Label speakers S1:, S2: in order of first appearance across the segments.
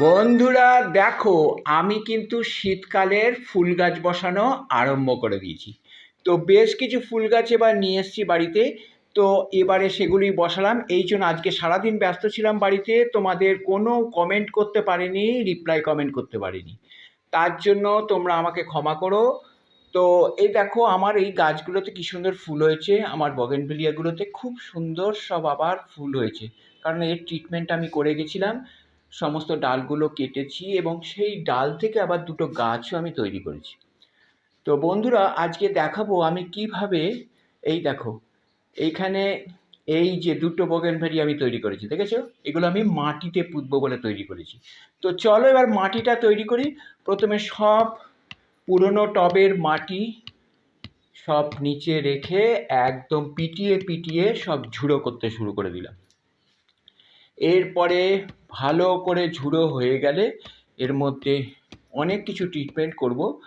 S1: বন্ধুরা, দেখো, আমি কিন্তু শীতকালের ফুল গাছ বসানো আরম্ভ করে দিয়েছি। তো বেশ কিছু ফুল গাছ এবার নিয়ে এসেছি বাড়িতে। তো এবারে সেগুলি বসালাম। এই জন্য আজকে সারাদিন ব্যস্ত ছিলাম বাড়িতে। তোমাদের কোনো কমেন্ট করতে পারিনি রিপ্লাই কমেন্ট করতে পারিনি। তার জন্য তোমরা আমাকে ক্ষমা করো। তো এই দেখো, আমার এই গাছগুলোতে কি সুন্দর ফুল হয়েছে। আমার বগেনভিলিয়াগুলোতে খুব সুন্দর সব আবার ফুল হয়েছে। কারণ এর ট্রিটমেন্ট আমি করে গেছিলাম। সমস্ত ডালগুলো কেটেছি এবং সেই ডাল থেকে আবার দুটো গাছও আমি তৈরি করেছি। তো বন্ধুরা, আজকে দেখাবো আমি কীভাবে এই দেখো, এইখানে এই যে দুটো বগেনভেরি আমি তৈরি করেছি, দেখেছ? এগুলো আমি মাটিতে পুঁতবো বলে তৈরি করেছি। তো চলো এবার মাটিটা তৈরি করি। প্রথমে সব পুরনো টবের মাটি সব নিচে রেখে একদম পিটিয়ে পিটিয়ে সব ঝুড়ো করতে শুরু করে দিলাম। এরপরে ভালো করে ঝুড়ো হয়ে গেলে এর মধ্যে অনেক কিছু ট্রিটমেন্ট করব।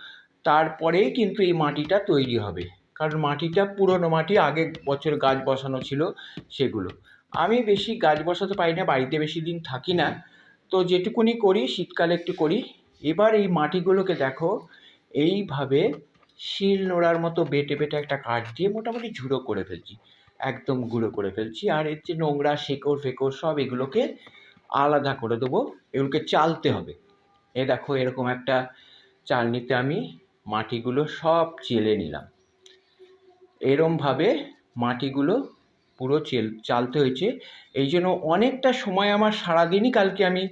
S1: তারপরেই কিন্তু এই মাটিটা তৈরি হবে। কারণ মাটিটা পুরনো মাটি আগে বছর গাছ বসানো ছিল সেগুলো। আমি বেশি গাছ বসাতে পারি না, বাড়িতে বেশি দিন থাকি না। তো যেটুকুনি করি, শীতকালে একটু করি। এবার এই মাটিগুলোকে দেখো, এইভাবে শিল নোড়ার মতো বেটে বেটে একটা কাঠ দিয়ে মোটামুটি ঝুড়ো করে ফেলছি। একদম গুঁড়ো করে ফেলছি। আর এর যে নোংরা, শেকড় ফেকড় সব এগুলোকে আলাদা করে দেবো। এগুলোকে চালতে হবে। এ দেখো, এরকম একটা চালনিতে আমি মাটিগুলো সব চেলে নিলাম। এরমভাবে মাটিগুলো পুরো চেল, চালতে হয়েছে। এই জন্য অনেকটা সময় আমার সারাদিনই কালকে আমি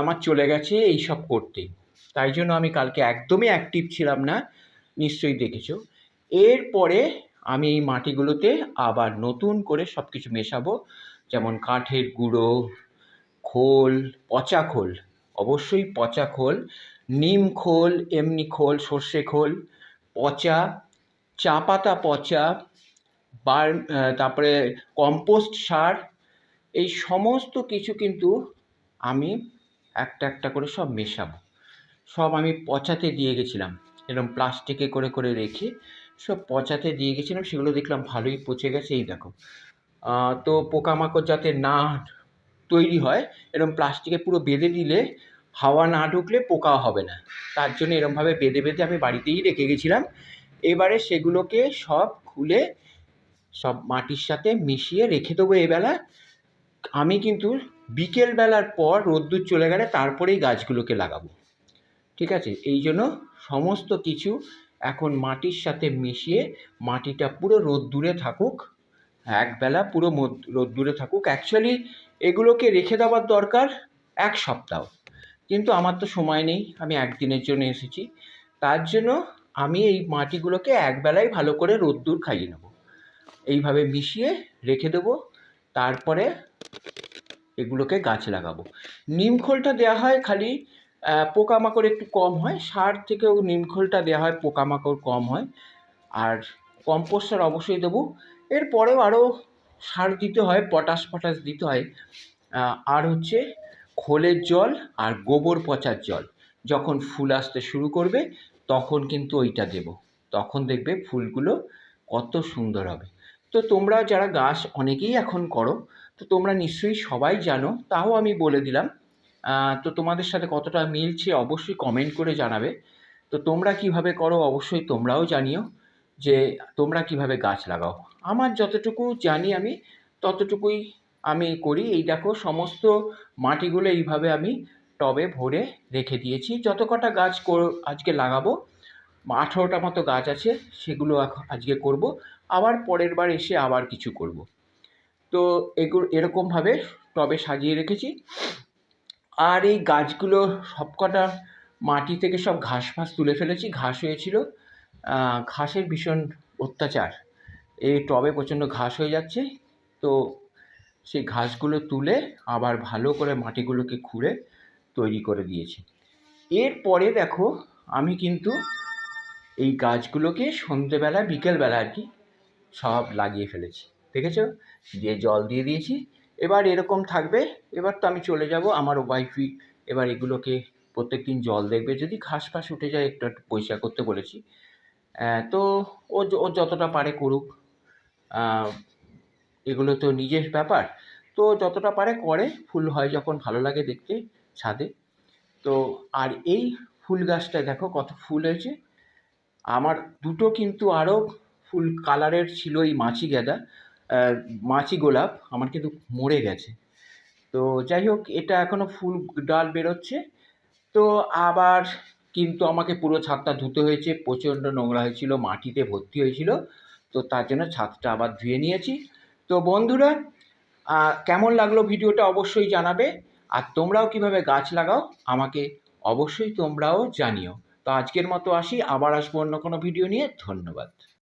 S1: আমার চলে গেছে এই সব করতে। তাই জন্য আমি কালকে একদমই অ্যাক্টিভ ছিলাম না। নিশ্চয়ই দেখেছ। এরপরে আমি এই মাটিগুলোতে আবার নতুন করে সব কিছু মেশাবো। যেমন কাঠের গুঁড়ো, খোল, পচা খোল। অবশ্যই পচা খোল, নিম খোল, এমনি খোল, সর্ষে খোল, পচা, চা পাতা পচা, বার তারপরে কম্পোস্ট সার, এই সমস্ত কিছু কিন্তু আমি একটা একটা করে সব মেশাবো। সব আমি পচাতে দিয়ে গেছিলাম। এরকম প্লাস্টিকে করে করে রেখে সব পচাতে দিয়ে গেছিলাম, সেগুলো দেখলাম ভালোই পচে গেছে, এই দেখো। তো পোকামাকড় যাতে না তৈরি হয় এরকম প্লাস্টিকে পুরো বেঁধে দিলে, হাওয়া না ঢুকলে পোকা হবে না। তার জন্য এরমভাবে বেঁধে বেঁধে আমি বাড়িতেই রেখে গেছিলাম। এবারে সেগুলোকে সব খুলে, সব মাটির সাথে মিশিয়ে রেখে দেবো এবেলা। আমি কিন্তু বিকেলবেলার পর রোদ্দুর চলে গেলে তারপরেই গাছগুলোকে লাগাবো। ঠিক আছে? এই জন্য সমস্ত কিছু এখন মাটির সাথে মিশিয়ে মাটিটা পুরো রোদ্দুরে থাকুক, একবেলা পুরো রোদ্দুরে থাকুক। অ্যাকচুয়ালি এগুলোকে রেখে দেওয়ার দরকার এক সপ্তাহ। কিন্তু আমার তো সময় নেই, আমি একদিনের জন্য এসেছি। তার জন্য আমি এই মাটিগুলোকে একবেলায় ভালো করে রোদ্দুর খাইয়ে নেব। এইভাবে মিশিয়ে রেখে দেবো, তারপরে এগুলোকে গাছ লাগাবো। নিম খোলটা দেওয়া হয় খালি পোকামাকড় একটু কম হয়, সার থেকেও নিম খোলটা দেওয়া হয়, পোকামাকড় কম হয়। আর কম্পোস্ট সার অবশ্যই দেবো। এরপরেও আরও সার দিতে হয় পটাশ ফটাশ দিতে হয়। আর হচ্ছে খোলের জল আর গোবর পচার জল। যখন ফুল আসতে শুরু করবে, তখন কিন্তু ওইটা দেব। তখন দেখবে ফুলগুলো কত সুন্দর হবে। তো তোমরা যারা গাছ অনেকেই এখন করো, তো তোমরা নিশ্চয়ই সবাই জানো, তাও আমি বলে দিলাম তো তোমাদের সাথে কতটা মিলছে অবশ্যই কমেন্ট করে জানাবে। তো তোমরা কীভাবে করো অবশ্যই তোমরাও জানিও যে তোমরা কীভাবে গাছ লাগাও। আমার যতটুকু জানি আমি, ততটুকুই আমি করি। এই দেখো সমস্ত মাটিগুলো এইভাবে আমি টবে ভরে রেখে দিয়েছি। যত কটা গাছ আজকে লাগাবো, আঠেরোটা মতো গাছ আছে, সেগুলো আজকে করব। আবার পরের বার এসে আবার কিছু করব। তো এগুলো এরকমভাবে টবে সাজিয়ে রেখেছি। আর এই গাছগুলো সবকটা মাটি থেকে সব ঘাস ফাস তুলে ফেলেছি। ঘাস হয়েছিল ঘাসের ভীষণ অত্যাচার। এই টবে প্রচণ্ড ঘাস হয়ে যাচ্ছে, তো সেই ঘাসগুলো তুলে আবার ভালো করে মাটিগুলোকে খুঁড়ে তৈরি করে দিয়েছি। এরপরে দেখো, আমি কিন্তু এই গাছগুলোকে সন্ধেবেলা বিকেলবেলা আর কি সব লাগিয়ে ফেলেছি। দেখেছ? দিয়ে জল দিয়ে দিয়েছি এবার এরকম থাকবে, এবার তো আমি চলে যাব আমার ওয়াইফই এবার এগুলোকে প্রত্যেক দিন জল দেখবে। যদি ঘাস ফাস উঠে যায়, একটু একটু পরিষ্কার করতে বলেছি। তো ও ও যতটা পারে করুক। এগুলো তো নিজের ব্যাপার। তো যতটা পারে করে, ফুল হয় যখন ভালো লাগে দেখতে ছাদে। তো আর এই ফুল গাছটায় দেখো কত ফুল হয়েছে। আমার দুটো কিন্তু আরও ফুল কালারের ছিল এই মাছি গাঁদা। মাছি গোলাপ আমার কিন্তু মরে গেছে। তো যাই হোক, এটা এখনও ফুল ডাল বেরোচ্ছে। তো আবার কিন্তু আমাকে পুরো ছাদটা ধুতে হয়েছে, প্রচণ্ড নোংরা হয়েছিল, মাটিতে ভর্তি হয়েছিল। তো তার জন্য ছাদটা আবার ধুয়ে নিয়েছি। তো বন্ধুরা কেমন লাগল ভিডিওটা অবশ্যই জানাবে। আর তোমরাও কীভাবে গাছ লাগাও, আমাকে অবশ্যই তোমরাও জানিও। তো আজকের মতো আসি, আবার আসব অন্য কোনো ভিডিও নিয়ে। ধন্যবাদ।